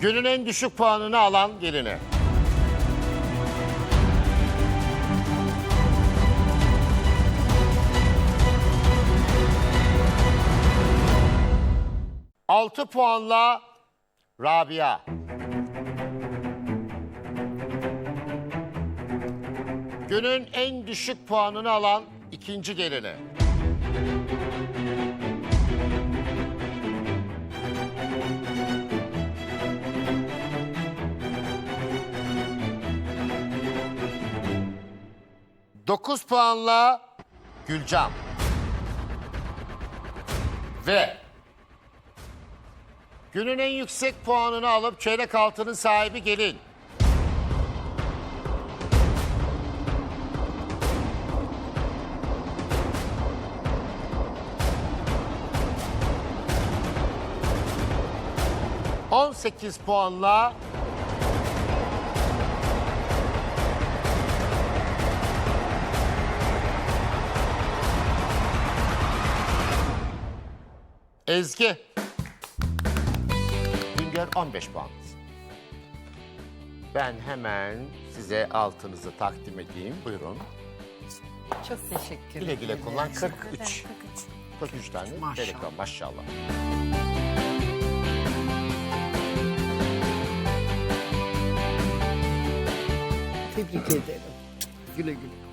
Günün en düşük puanını alan gelini. Altı puanla Rabia. Günün en düşük puanını alan ikinci gelini. Dokuz puanla Gülcan. Ve günün en yüksek puanını alıp çeyrek altının sahibi gelin. On sekiz puanla Ezgi. Güngör 15 puan. Ben hemen size altınızı takdim edeyim. Buyurun. Çok teşekkür Güle ederim. güle kullan. 43. 43 tane Maşallah. var maşallah. Tebrik ederim. Güle güle.